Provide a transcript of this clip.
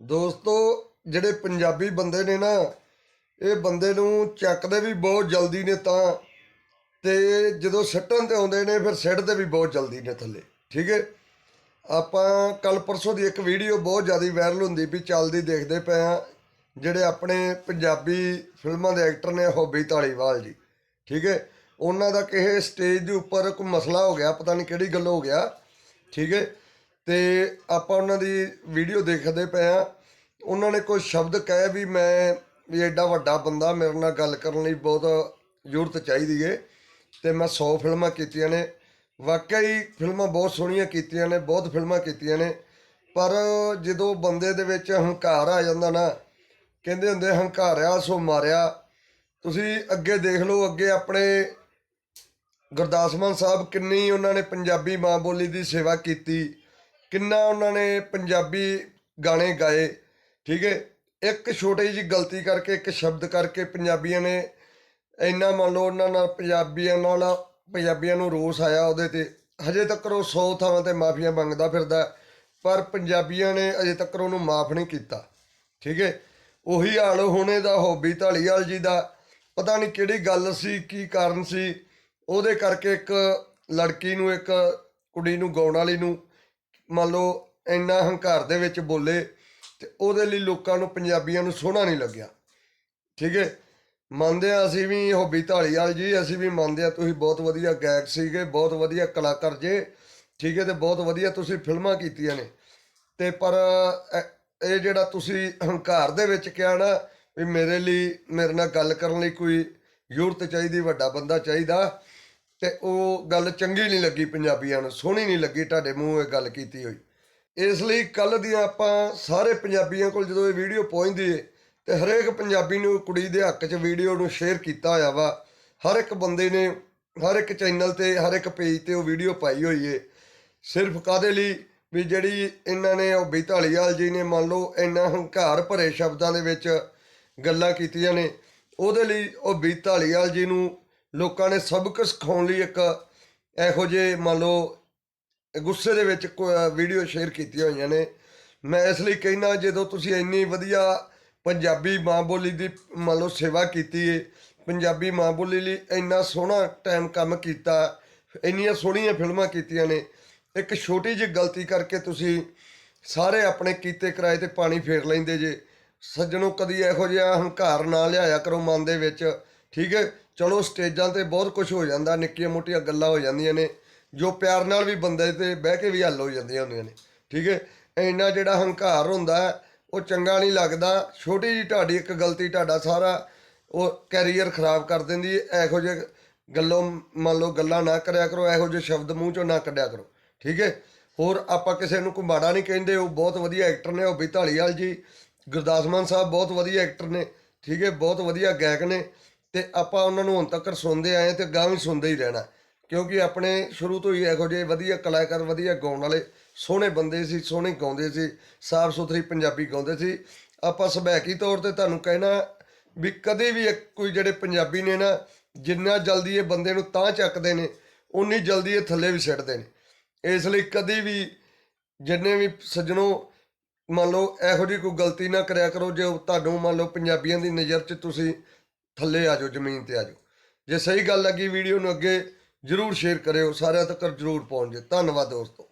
ਦੋਸਤੋ, ਜਿਹੜੇ ਪੰਜਾਬੀ ਬੰਦੇ ਨੇ ਨਾ, ਇਹ ਬੰਦੇ ਨੂੰ ਚੱਕਦੇ ਵੀ ਬਹੁਤ ਜਲਦੀ ਨੇ ਤਾਂ, ਤੇ ਜਦੋਂ ਸੱਟਣ ਤੇ ਆਉਂਦੇ ਨੇ, ਫਿਰ ਸਿੱਟਦੇ ਵੀ ਬਹੁਤ ਜਲਦੀ ਨੇ ਥੱਲੇ, ਠੀਕ ਹੈ? ਆਪਾਂ ਕੱਲ ਪਰਸੋਂ ਦੀ ਇੱਕ ਵੀਡੀਓ ਬਹੁਤ ਜ਼ਿਆਦਾ ਵਾਇਰਲ ਹੁੰਦੀ ਵੀ ਚੱਲਦੀ ਦੇਖਦੇ ਪਏ ਆ ਜਿਹੜੇ ਆਪਣੇ ਪੰਜਾਬੀ ਫਿਲਮਾਂ ਦੇ ਐਕਟਰ ਨੇ, ਹੋਬੀ ਧਾਲੀਵਾਲ ਜੀ, ਠੀਕ ਹੈ? ਉਹਨਾਂ ਦਾ ਕਿਸੇ ਸਟੇਜ ਦੇ ਉੱਪਰ ਕੋਈ ਮਸਲਾ ਹੋ ਗਿਆ, ਪਤਾ ਨਹੀਂ ਕਿਹੜੀ ਗੱਲ ਹੋ ਗਿਆ, ਠੀਕ ਹੈ? ਤੇ ਆਪਾਂ ਉਹਨਾਂ ਦੀ ਵੀਡੀਓ ਦੇਖਦੇ ਪਏ ਆ ਉਹਨਾਂ ਨੇ ਕੋਈ ਸ਼ਬਦ ਕਹੇ ਵੀ ਮੈਂ ਵੀ ਐਡਾ ਵੱਡਾ ਬੰਦਾ, ਮੇਰੇ ਨਾਲ ਗੱਲ ਕਰਨ ਲਈ ਬਹੁਤ ਜ਼ਰੂਰਤ ਚਾਹੀਦੀ ਏ ਤੇ ਮੈਂ 100 ਫਿਲਮਾਂ ਕੀਤੀਆਂ ਨੇ। ਵਾਕਈ ਫਿਲਮਾਂ ਬਹੁਤ ਸੋਹਣੀਆਂ ਕੀਤੀਆਂ ਨੇ, ਬਹੁਤ ਫਿਲਮਾਂ ਕੀਤੀਆਂ ਨੇ। ਪਰ ਜਦੋਂ ਬੰਦੇ ਦੇ ਵਿੱਚ ਹੰਕਾਰ ਆ ਜਾਂਦਾ ਨਾ, ਕਹਿੰਦੇ ਹੁੰਦੇ ਹੰਕਾਰਿਆ ਸੋ ਮਾਰਿਆ। ਤੁਸੀਂ ਅੱਗੇ ਦੇਖ ਲਓ, ਅੱਗੇ ਆਪਣੇ ਗੁਰਦਾਸ ਮਾਨ ਸਾਹਿਬ ਕਿੰਨੀ ਉਹਨਾਂ ਨੇ ਪੰਜਾਬੀ ਮਾਂ ਬੋਲੀ ਦੀ ਸੇਵਾ ਕੀਤੀ। ਕਿੰਨਾ ਉਹਨਾਂ ਨੇ ਪੰਜਾਬੀ ਗਾਣੇ ਗਾਏ, ਠੀਕ ਹੈ? ਇੱਕ ਛੋਟੀ ਜਿਹੀ ਗਲਤੀ ਕਰਕੇ, ਇੱਕ ਸ਼ਬਦ ਕਰਕੇ ਪੰਜਾਬੀਆਂ ਨੇ ਇੰਨਾ ਮੰਨ ਲਓ ਉਹਨਾਂ ਨਾਲ ਪੰਜਾਬੀਆਂ ਨਾਲ ਪੰਜਾਬੀਆਂ ਨੂੰ ਰੋਸ ਆਇਆ ਉਹਦੇ ਤੇ। ਹਜੇ ਤੱਕ ਉਹ 100 ਥਾਵਾਂ ਤੇ ਮਾਫੀਆਂ ਮੰਗਦਾ ਫਿਰਦਾ, ਪਰ ਪੰਜਾਬੀਆਂ ਨੇ ਅਜੇ ਤੱਕ ਉਹਨੂੰ ਮਾਫ ਨਹੀਂ ਕੀਤਾ, ਠੀਕ ਹੈ? ਉਹੀ ਹਾਲ ਹੋਣੇ ਦਾ ਹੋਬੀ ਢਾਲੀਵਾਲ ਜੀ ਦਾ। ਪਤਾ ਨਹੀਂ ਕਿਹੜੀ ਗੱਲ ਸੀ, ਕੀ ਕਾਰਨ ਸੀ। ਉਹਦੇ ਕਰਕੇ ਇੱਕ ਲੜਕੀ ਨੂੰ, ਇੱਕ ਕੁੜੀ ਨੂੰ, ਗਾਉਣ ਵਾਲੀ ਨੂੰ ਮੰਨ ਲਓ ਇੰਨਾ ਹੰਕਾਰ ਦੇ ਵਿੱਚ ਬੋਲੇ ਤੇ ਉਹਦੇ ਲਈ ਲੋਕਾਂ ਨੂੰ ਪੰਜਾਬੀਆਂ ਨੂੰ ਸੋਹਣਾ ਨਹੀਂ ਲੱਗਿਆ। ਠੀਕ ਹੈ? ਮੰਨਦੇ ਆ ਅਸੀਂ ਵੀ ਹੋਬੀ ਢਾਲੀਵਾਲ ਜੀ, ਅਸੀਂ ਵੀ ਮੰਨਦੇ ਆ ਤੁਸੀਂ ਬਹੁਤ ਵਧੀਆ ਗਾਇਕ ਸੀਗੇ, ਬਹੁਤ ਵਧੀਆ ਕਲਾਕਾਰ ਜੇ। ਠੀਕ ਹੈ ਤੇ ਬਹੁਤ ਵਧੀਆ ਤੁਸੀਂ ਫਿਲਮਾਂ ਕੀਤੀਆਂ ਨੇ। ਤੇ ਪਰ ਇਹ- ਜਿਹੜਾ ਤੁਸੀਂ ਹੰਕਾਰ ਦੇ ਵਿੱਚ ਕਿਹਾ ਨਾ ਵੀ ਮੇਰੇ ਲਈ, ਮੇਰੇ ਨਾਲ ਗੱਲ ਕਰਨ ਲਈ ਕੋਈ ਯੂਰਤ ਚਾਹੀਦੀ, ਵੱਡਾ ਬੰਦਾ ਚਾਹੀਦਾ ਤੇ ਉਹ ਗੱਲ ਚੰਗੀ ਨਹੀਂ ਲੱਗੀ ਪੰਜਾਬੀਆਂ ਨੂੰ, ਸੋਹਣੀ ਨਹੀਂ ਲੱਗੀ, ਤੁਹਾਡੇ ਮੂੰਹ ਇਹ ਗੱਲ ਕੀਤੀ ਹੋਈ। ਇਸ ਲਈ ਕੱਲ ਦੀਆਂ ਆਪਾਂ ਸਾਰੇ ਪੰਜਾਬੀਆਂ ਕੋਲ ਜਦੋਂ ਇਹ ਵੀਡੀਓ ਪਹੁੰਚਦੀ ਏ, ਤੇ ਹਰੇਕ ਪੰਜਾਬੀ ਨੂੰ, ਕੁੜੀ ਦੇ ਹੱਕ 'ਚ ਵੀਡੀਓ ਨੂੰ ਸ਼ੇਅਰ ਕੀਤਾ ਹੋਇਆ ਵਾ, ਹਰ ਇੱਕ ਬੰਦੇ ਨੇ, ਹਰ ਇੱਕ ਚੈਨਲ ਤੇ, ਹਰ ਇੱਕ ਪੇਜ ਤੇ ਉਹ ਵੀਡੀਓ ਪਾਈ ਹੋਈ ਏ। ਸਿਰਫ ਕਾਦੇ ਲਈ? ਵੀ ਜਿਹੜੀ ਇਹਨਾਂ ਨੇ, ਉਹ ਬੀਤਾਲੀਵਾਲ ਜੀ ਨੇ ਮੰਨ ਲਓ, ਇੰਨਾ ਹੰਕਾਰ ਭਰੇ ਸ਼ਬਦਾਂ ਦੇ ਵਿੱਚ ਗੱਲਾਂ ਕੀਤੀਆਂ ਨੇ, ਉਹਦੇ ਲਈ ਉਹ ਬੀਤਾਲੀਵਾਲ ਜੀ ਨੂੰ ਲੋਕਾਂ ਨੇ ਸਬਕ ਸਿਖਾਉਣ ਲਈ ਇੱਕ ਇਹੋ ਜਿਹੇ ਮੰਨ ਲਓ, ਗੁੱਸੇ ਦੇ ਵਿੱਚ ਵੀਡੀਓ ਸ਼ੇਅਰ ਕੀਤੀਆਂ ਹੋਈਆਂ ਨੇ। ਮੈਂ ਇਸ ਲਈ ਕਹਿਣਾ ਜਦੋਂ ਤੁਸੀਂ ਇੰਨੀ ਵਧੀਆ ਪੰਜਾਬੀ ਮਾਂ ਬੋਲੀ ਦੀ ਮੰਨ ਲਓ ਸੇਵਾ ਕੀਤੀ ਏ, ਪੰਜਾਬੀ ਮਾਂ ਬੋਲੀ ਲਈ ਇੰਨਾ ਸੋਹਣਾ ਟਾਈਮ ਕੰਮ ਕੀਤਾ, ਇੰਨੀਆਂ ਸੋਹਣੀਆਂ ਫਿਲਮਾਂ ਕੀਤੀਆਂ ਨੇ, ਇੱਕ ਛੋਟੀ ਜਿਹੀ ਗਲਤੀ ਕਰਕੇ ਤੁਸੀਂ ਸਾਰੇ ਆਪਣੇ ਕੀਤੇ ਕਿਰਾਏ ਤੇ ਪਾਣੀ ਫੇਰ ਲੈਂਦੇ ਜੇ, ਸੱਜਣੋ ਕਦੀ ਇਹੋ ਜਿਹਾ ਹੰਕਾਰ ਨਾ ਲਿਆਇਆ ਕਰੋ ਮਨ ਦੇ ਵਿੱਚ ਠੀਕ ਹੈ? ਚਲੋ ਸਟੇਜਾਂ ਤੇ ਬਹੁਤ ਕੁਝ ਹੋ ਜਾਂਦਾ, ਨਿੱਕੀਆਂ ਮੋਟੀਆਂ ਗੱਲਾਂ ਹੋ ਜਾਂਦੀਆਂ ਨੇ, ਜੋ ਪਿਆਰ ਨਾਲ ਵੀ ਬੰਦੇ ਤੇ ਬਹਿ ਕੇ ਵੀ ਹੱਲ ਹੋ ਜਾਂਦੀਆਂ ਹੁੰਦੀਆਂ ਨੇ, ਠੀਕ ਹੈ? ਇੰਨਾ ਜਿਹੜਾ ਹੰਕਾਰ ਹੁੰਦਾ ਉਹ ਚੰਗਾ ਨਹੀਂ ਲੱਗਦਾ, ਛੋਟੀ ਜੀ ਤੁਹਾਡੀ ਇੱਕ ਗਲਤੀ ਤੁਹਾਡਾ ਸਾਰਾ ਉਹ ਕੈਰੀਅਰ ਖਰਾਬ ਕਰ ਦਿੰਦੀ ਹੈ, ਇਹੋ ਜਿਹੇ ਗੱਲੋਂ ਮੰਨ ਲਓ ਗੱਲਾਂ ਨਾ ਕਰਿਆ ਕਰੋ, ਇਹੋ ਜਿਹੇ ਸ਼ਬਦ ਮੂੰਹ ਚੋਂ ਨਾ ਕੱਢਿਆ ਕਰੋ, ਠੀਕ ਹੈ? ਹੋਰ ਆਪਾਂ ਕਿਸੇ ਨੂੰ ਕੋਈ ਮਾੜਾ ਨਹੀਂ ਕਹਿੰਦੇ, ਉਹ ਬਹੁਤ ਵਧੀਆ ਐਕਟਰ ਨੇ, ਉਹ ਵੀ ਢਾਲੀਵਾਲ ਜੀ, ਗੁਰਦਾਸ ਮਾਨ ਸਾਹਿਬ ਬਹੁਤ ਵਧੀਆ ਐਕਟਰ ਨੇ, ਠੀਕ ਹੈ? ਬਹੁਤ ਵਧੀਆ ਗਾਇਕ ਨੇ ਤੇ ਆਪਾਂ ਉਹਨਾਂ ਨੂੰ ਹੁਣ ਤੱਕ ਸੁਣਦੇ ਆਏ ਤੇ ਗਾਂ ਵੀ ਸੁਣਦੇ ਹੀ ਰਹਿਣਾ। ਕਿਉਂਕਿ ਆਪਣੇ ਸ਼ੁਰੂ ਤੋਂ ਹੀ ਇਹੋ ਜਿਹੇ ਵਧੀਆ ਕਲਾਕਾਰ, ਵਧੀਆ ਗਾਉਣ ਵਾਲੇ ਸੋਹਣੇ ਬੰਦੇ ਸੀ, ਸੋਹਣੇ ਗਾਉਂਦੇ ਸੀ, ਸਾਫ਼ ਸੁਥਰੀ ਪੰਜਾਬੀ ਗਾਉਂਦੇ ਸੀ। ਆਪਾਂ ਸੁਭਾਅਕੀ ਤੌਰ ਤੇ ਤੁਹਾਨੂੰ ਕਹਿਣਾ ਵੀ ਕਦੇ ਵੀ ਇੱਕ ਕੋਈ ਜਿਹੜੇ ਪੰਜਾਬੀ ਨੇ ਨਾ, ਜਿੰਨਾ ਜਲਦੀ ਇਹ ਬੰਦੇ ਨੂੰ ਤਾਂ ਚੱਕਦੇ ਨੇ ਉਨੀ ਜਲਦੀ ਇਹ ਥੱਲੇ ਵੀ ਸਿੱਟਦੇ ਨੇ। ਇਸ ਲਈ ਕਦੇ ਵੀ ਜਿੰਨੇ ਵੀ ਸੱਜਣੋ, ਮੰਨ ਲਓ ਇਹੋ ਜਿਹੀ ਕੋਈ ਗਲਤੀ ਨਾ ਕਰਿਆ ਕਰੋ, ਜੇ ਤੁਹਾਨੂੰ ਮੰਨ ਲਓ ਪੰਜਾਬੀਆਂ ਦੀ ਨਜ਼ਰ 'ਚ ਤੁਸੀਂ ਥੱਲੇ ਆ ਜਾਓ, ਜ਼ਮੀਨ ਤੇ ਆ ਜਾਓ। ਜੇ ਸਹੀ ਗੱਲ ਲੱਗੀ ਵੀਡੀਓ ਨੂੰ ਅੱਗੇ ਜਰੂਰ ਸ਼ੇਅਰ ਕਰਿਓ। ਸਾਰਿਆਂ ਤੱਕ ਜਰੂਰ ਪਹੁੰਚ ਜੇ ਧੰਨਵਾਦ ਦੋਸਤੋ।